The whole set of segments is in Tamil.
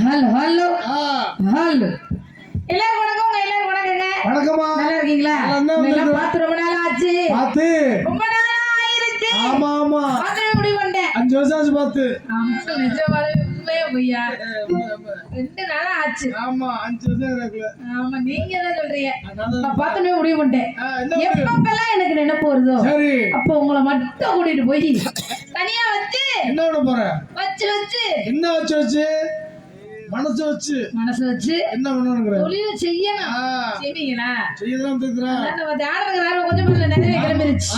Hello hello. ஹலோ. எல்லாரும் வணக்கம் எல்லாரும் வணக்கங்க. வணக்கம்மா. நல்லா இருக்கீங்களா? எல்லாம். பார்த்து ரொம்ப நாள் ஆச்சு பார்த்து. ரொம்ப நாள் ஆயிருச்சு ஆமா ஆமா. பார்க்கவே முடிவு பண்ணேன் அஞ்சு வருஷம் ஆச்சு பார்த்து. ஆமா நிஜமாவே உண்மையா பொய்யா? ரெண்டு நாளா ஆச்சு. ஆமா அஞ்சு வருஷம் இருக்குல்ல ஆமா நீங்க என்ன சொல்றீங்க? நான் பார்த்தோன்னே முடிவு பண்ணிட்டேன்? எப்பப்பெல்லாம் எனக்கு நினைப்பு வருதோ சரி. அப்போ உங்களை மட்டும் கூட்டிட்டு போய் தனியா வச்சு என்ன பண்ண போற? வச்சு வச்சு. என்ன வச்சு வச்சு? மனசு வச்சு. மனசு வச்சு என்ன பண்ணணுங்கிற? தொழில் செய்யணும். செய்வீங்களா. அதான் நம்ம தியானத்துக்கு நேரம் கொஞ்சம் கொஞ்சம் நிறைய கிளம்பிருச்சு.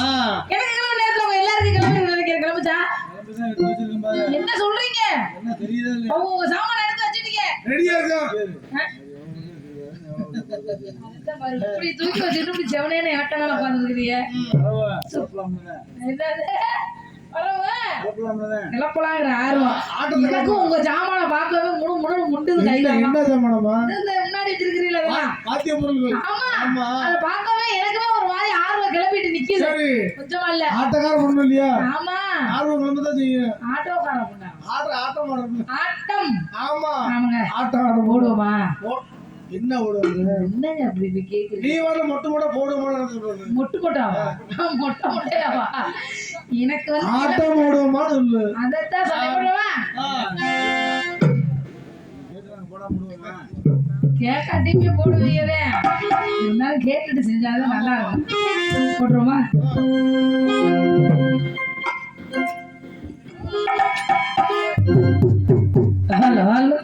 எனக்கு கிளம்ப நேரத்துல எல்லாருக்கும் கிளம்பி நினைக்கிறேன் கிளம்பிச்சா. என்ன இல்லையா? அவங்க சாமான எடுத்து வச்சுட்டீங்க. ரெடியா இப்படி தூக்கி வச்சுட்டு இப்படி செவனேன்னு ஆட்டனால உட்காந்துருக்கிறீங்க என்னது? வரவா கிளப்பலாங்கிற ஆர்வம். எனக்கும் உங்க சாமான பார்க்கவே முழு முழு முண்டுது கையில. என்ன முன்னாடி வச்சிருக்கிறீங்களா அதெல்லாம்? பாத்திய பொருள்கள் ஆமா. அதை பார்க்கவே எனக்குமே ஒரு மாதிரி ஆர்வம் கிளம்பிட்டு நிக்குது. சரி. கொஞ்சமா இல்ல ஆட்டக்கார பொண்ணு இல்லையா? ஆமா. ஆர்வம் கிளம்ப தான் செய்யும். ஆட்டோக்கார பொண்ணா. ஆட்ட ஆட்டம் ஆடுறது ஆட்டம். ஆமா. ஆமாங்க. ஆட்டம் ஆடும் போடுவோமா? என்ன ஓடுவது என்னங்க அப்படி இப்படி கேக்குறீங்க நீ வந்து மொட்டை மொட்டை போடுவோமான்னு சொல்றது. மொட்டு மொட்டை மொட்டையாவா எனக்கு வந்து ஆட்டம் ஓடுவோமா சொல்லு. அதைத்தான் சொல்ல போடுவா கேட்காட்டியுமே போடுவீங்கதே இருந்தாலும் கேட்டுட்டு செஞ்சாதான் நல்லா இருக்கும். போட்டுருமா ஹலோ ஹலோ.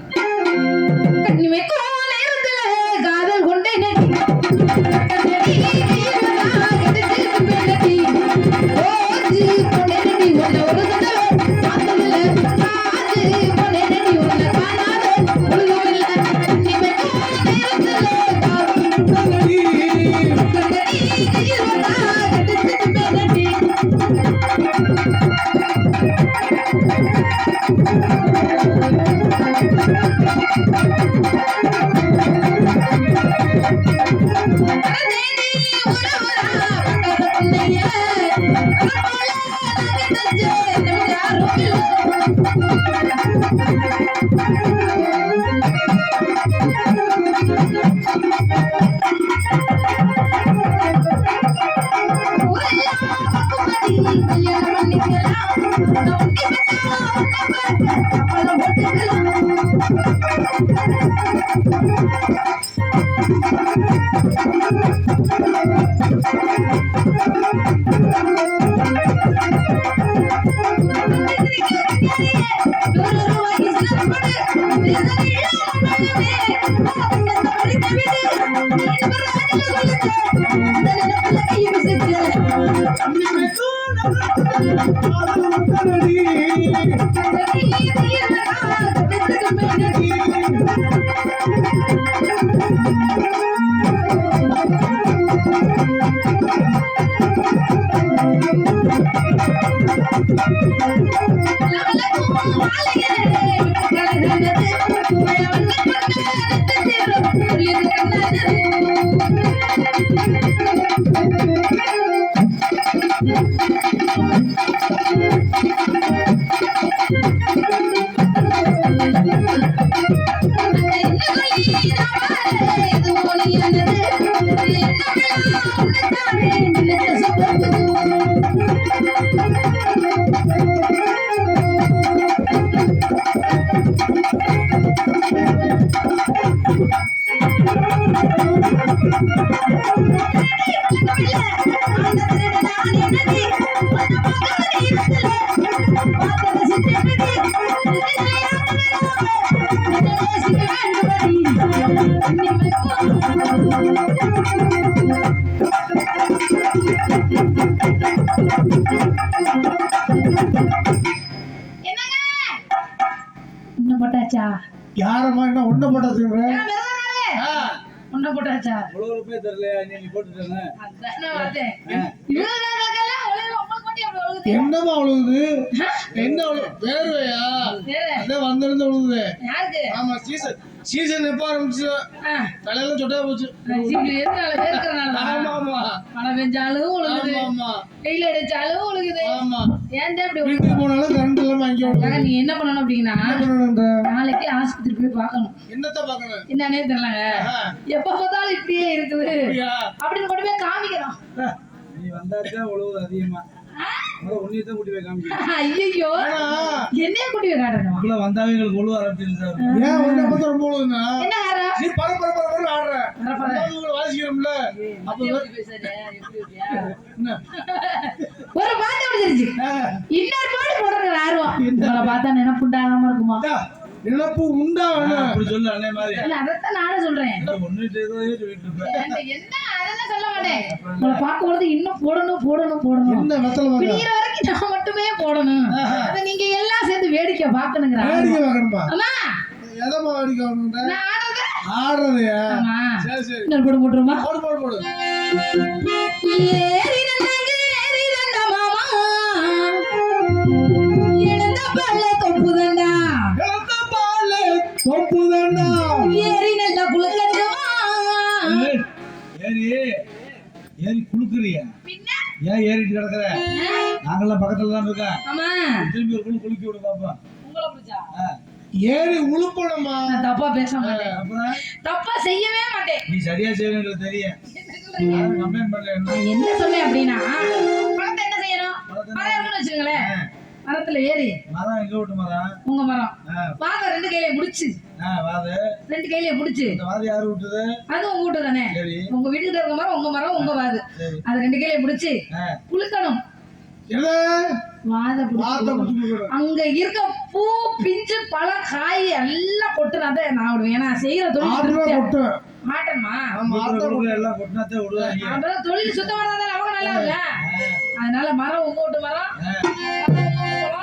யாரம்மா என்ன ஒண்ணு போட்டா சொல்ற ஒன்ன போட்டாச்சா உழவு போய் தெரியல நீ போட்டுட்டேன்னு அதான் நான் பார்த்தேன். இவங்களுக்கெல்லாம் ஒழுங்கா உங்களுக்கு மட்டும் எப்படி ஒழுங்கு என்னமா அழுகுது? என்ன வேர்வையா? அதான் வந்திருந்து யாருக்கு? ஆமா சீசன். சீசன் எப்ப ஆரம்பிச்சு தலையில சொட்டா போச்சு. ஆமா. பெஞ்சாலும் ஒழுகுது. வெயில் அடிச்சாலும் ஒழுகுது. ஆமா. ஏன்டா இப்படி வீட்டுக்கு போனாலும் கரண்ட் இல்லாம அங்கே ஒழுகுது? நீ என்ன பண்ணணும் அப்படின்னா நாளைக்கு ஆஸ்பத்திரி போய் பார்க்கணும். என்னத்த என்னன்னே தெரியலங்க. எப்ப பார்த்தாலும் இப்படியே இருக்குது. அப்படியா? அப்படின்னு கொண்டு போய் காமிக்கிறோம். நீ வந்தாச்சா உழவு அதிகமா? ஐயோ கூட்டி போய் காட்டணும். வந்தாவே எங்களுக்கு உழவு ஆரம்பிச்சிருச்சு சார். ஏன் உன்னை ரொம்ப அழுகுதுன்னா என்ன காரணம் நீ பர பர பர பரன்னு ஆடுற. பரப்பர. அதாவது உங்களை வாசிக்கிறோம்ல. அப்ப எப்படி பேசுற? எப்படி இருக்கியா? என்ன? ஒரு பாட்டு முடிஞ்சிருச்சு. இன்னொரு பாட்டு போடுற ஆர்வம். உங்களை பார்த்தா நினைப்புண்டாகாம இருக்குமா? நினப்பு உண்டா அப்படி சொல்லு அண்ணே மாதிரி. இல்ல அதைத்தான் நானும் சொல்றேன். சொல்லிட்டு இருப்பேன் என்ன அதெல்லாம் சொல்ல மாட்டேன். உங்களை பார்க்கும்போது இன்னும் போடணும் போடணும் போடணும். என்ன வெத்தலை பாக்க பிடிக்கிற வரைக்கும் நான் மட்டுமே போடணும். அதை நீங்க எல்லாம் சேர்ந்து வேடிக்கை பார்க்கணுங்கிற வேடிக்கை பார்க்கணுமா? அம்மா. எதமா வேடிக்கை பார்க்கணும்டா நான் ஆடுறது. ஆடுறதையா? ஆமா. சரி சரி. போட்டு போட்டுருமா? போடு போடு போடு. ஏறி ஏறி நல்லா ஏறி ஏறி குளுக்குறியா? ஏன் ஏறிட்டு கிடக்குற? நாங்கெல்லாம் பக்கத்துல தான் இருக்கோம். ஆமா. திரும்பி ஒரு குழு குலுக்கி விடு பாப்பா ஏறி உழுப்பணுமா? தப்பா பேச மாட்டேன். தப்பா செய்யவே மாட்டேன். நீ சரியா செய்வேன்றது தெரியும். என்ன? சொன்னேன் அப்படின்னா என்ன செய்யணும்? மரம் இருக்குன்னு வச்சுக்கோங்களேன். மரத்துல ஏறி. மரம் எங்க விட்டு மரம்? உங்க மரம். வாங்க ரெண்டு கையில முடிச்சு. ரெண்டு கையில விட்டுது அது உங்க வீட்டு தானே? உங்க வீட்டுக்கு இருக்க மரம் உங்க மரம் உங்க வாது. அது ரெண்டு கையில குளுக்கணும் பிடிச்சி பிடிச்சி கொடுக்கணும். அங்க இருக்க பூ பிஞ்சு பழம் காய் எல்லாம் கொட்டுனா தான் நான் விடுவேன். ஏன்னா செய்யற தொழில் மாட்டேன்மா அப்புறம் தொழில் சுத்தமா இருந்தா நமக்கு நல்லா இல்ல? அதனால மரம் உங்க வீட்டு மரம்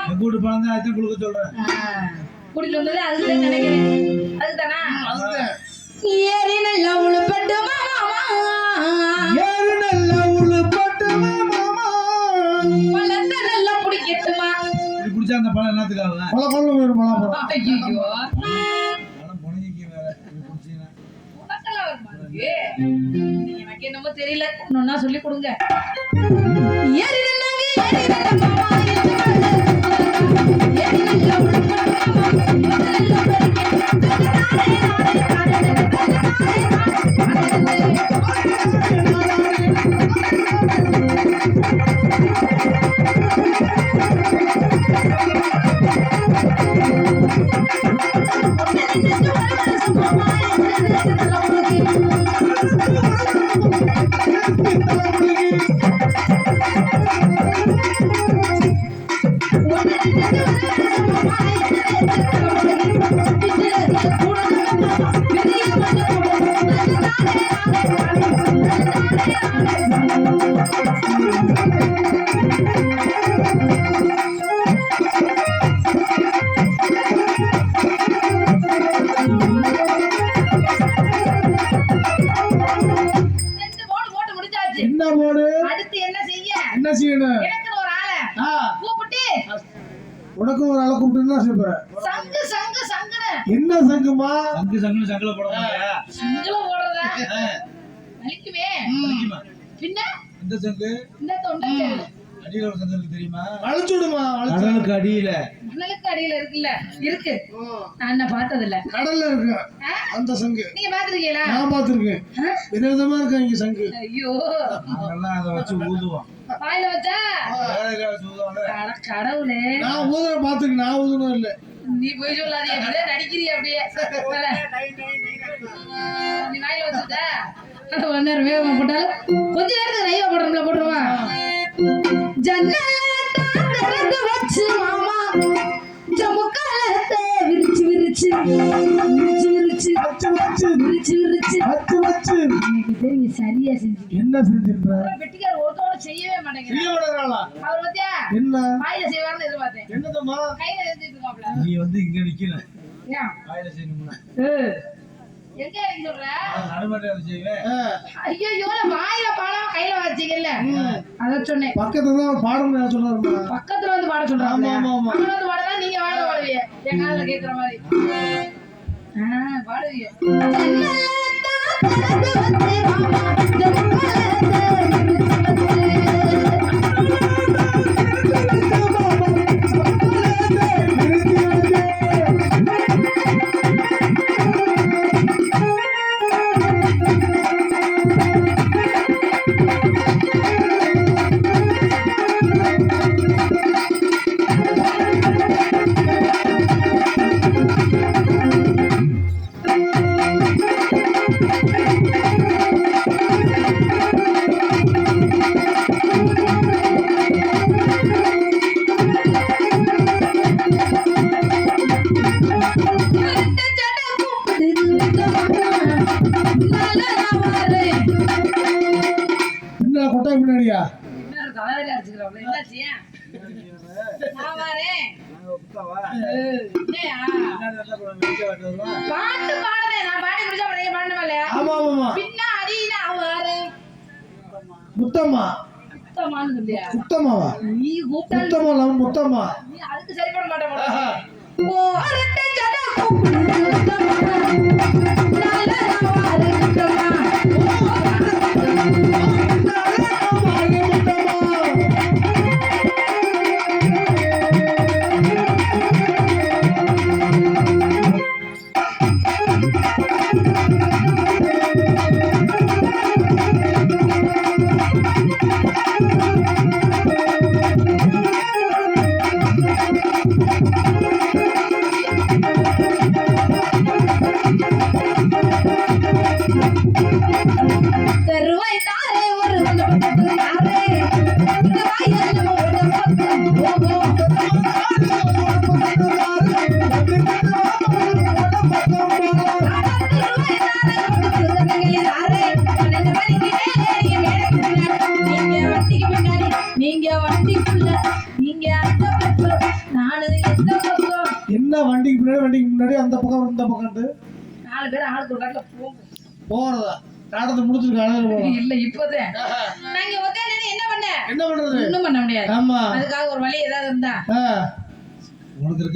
எங்க வீட்டு பழம் தான் சொல்றேன். கூட்டிட்டு வந்தது அதுக்கு தான் நினைக்கிறேன் அதுதானா? அதுதான். ஏறி நல்லா உழுப்பட்டு மாமா. ஏறு நல்லா உழுப்பட்டு மாமா. பழத்தை நல்லா பிடிக்கட்டுமா அந்த பழம் பழம் ஐயோ? எனக்கு என்னமோ தெரியல. ஒன்னொன்னா சொல்லி கொடுங்க. ஏறி நின்னாங்க, ஏறி உழுப்பட்டு மாமா, என்ன போடு அடுத்து என்ன செய்ய? என்ன செய்யணும்? எனக்கு ஒரு ஆளை. கூப்பிட்டு. உனக்கும் ஒரு ஆளை கூப்பிட்டு செய்ப்ப சங்கு சங்கு சங்குன்னு. என்ன சங்குமா? சங்கு சங்குன்னு சங்குல போடுறாங்க சங்குல ஓடுறதா வலிக்குமே. பின்ன? இந்த சங்கு? இந்த தொண்டை அடியில ஒரு தெரியுமா? அழைச்சுடுமா அழைச்சு கடலுக்கு அடியில. மணலுக்கு அடியில இருக்குல்ல? இருக்கு. நான் என்ன பார்த்தது இல்ல கடல்ல இருக்கு. அந்த சங்கு. நீங்க பாத்துருக்கீங்களா நான் பார்த்திருக்கேன். விதவிதமா இருக்கா இங்க சங்கு. ஐயோ. நாங்கெல்லாம் அதை வச்சு ஊதுவோம். வாயில வச்சா? கடவுளே. நான் ஊதுற பார்த்துருக்கேன் நான் ஊதுனது இல்லை. நீ போய் சொல்லாதீங்க அப்படியே நடிக்கிறீ அப்படியே. நீ வாயில வச்சுட்ட? கொஞ்ச நேரத்துக்கு நைவா போடுறோம்ல சரியா செஞ்சு என்ன செஞ்சிருக்க வெட்டிக்கார் ஒருத்தோட செய்யவே விடுறாளா அவர் பத்தியா? என்ன? வாயில செய்வார்னு எதிர்பார்த்தேன். என்னதம்மா? கையில செஞ்சுட்டு இருக்காப்ல. நீ வந்து இங்க நிக்கணும். வாயில செய்யணும்னா. எங்க நீங்க சொல்ற நடுமட்டம் செய்வேன் ஐயோ வாயில பாடாம கையில வச்சீங்கல்ல அத சொன்னேன் பக்கத்துல தான் பாடம் நான் சொன்னாருமா பக்கத்துல வந்து பாட சொல்றாங்க ஆமா, ஆமா, ஆமா. அங்க வந்து பாடனா நீங்க வாட பாடுவீங்க என் காதுல கேக்குற மாதிரி பாட்டு பாடுறேன். நான் பாடி முடிச்சா நீங்க பாடணுமா இல்லையா? ஆமா ஆமாமா பின்னாடி நான் வரேன். முத்தம்மா. சுத்தமானு சொல்லியா? முத்தம்மாவா? நீ கூப்பிட்டாலும் முத்தம்மா முத்தம்மா. நீ அதுக்கு மாட்டேன். ஓ, அரட்டை சுத்தமா. வண்டிக்கு முன்னாடி வண்டிக்கு முன்னாடி அந்த பக்கம் இந்த பக்கம் நாலு பேர் ஆளுக்கு ஒரு காட்டுல போகும். போறதா? நாடத்தை முடிச்சிருக்க அழகு போகலாம் இல்ல இப்போதான் நாங்க உட்காந்து என்ன பண்ண? என்ன பண்றது? ஒண்ணும் பண்ண முடியாது. ஆமா. அதுக்காக ஒரு வழி ஏதாவது இருந்தா. உனக்கு இருக்கிற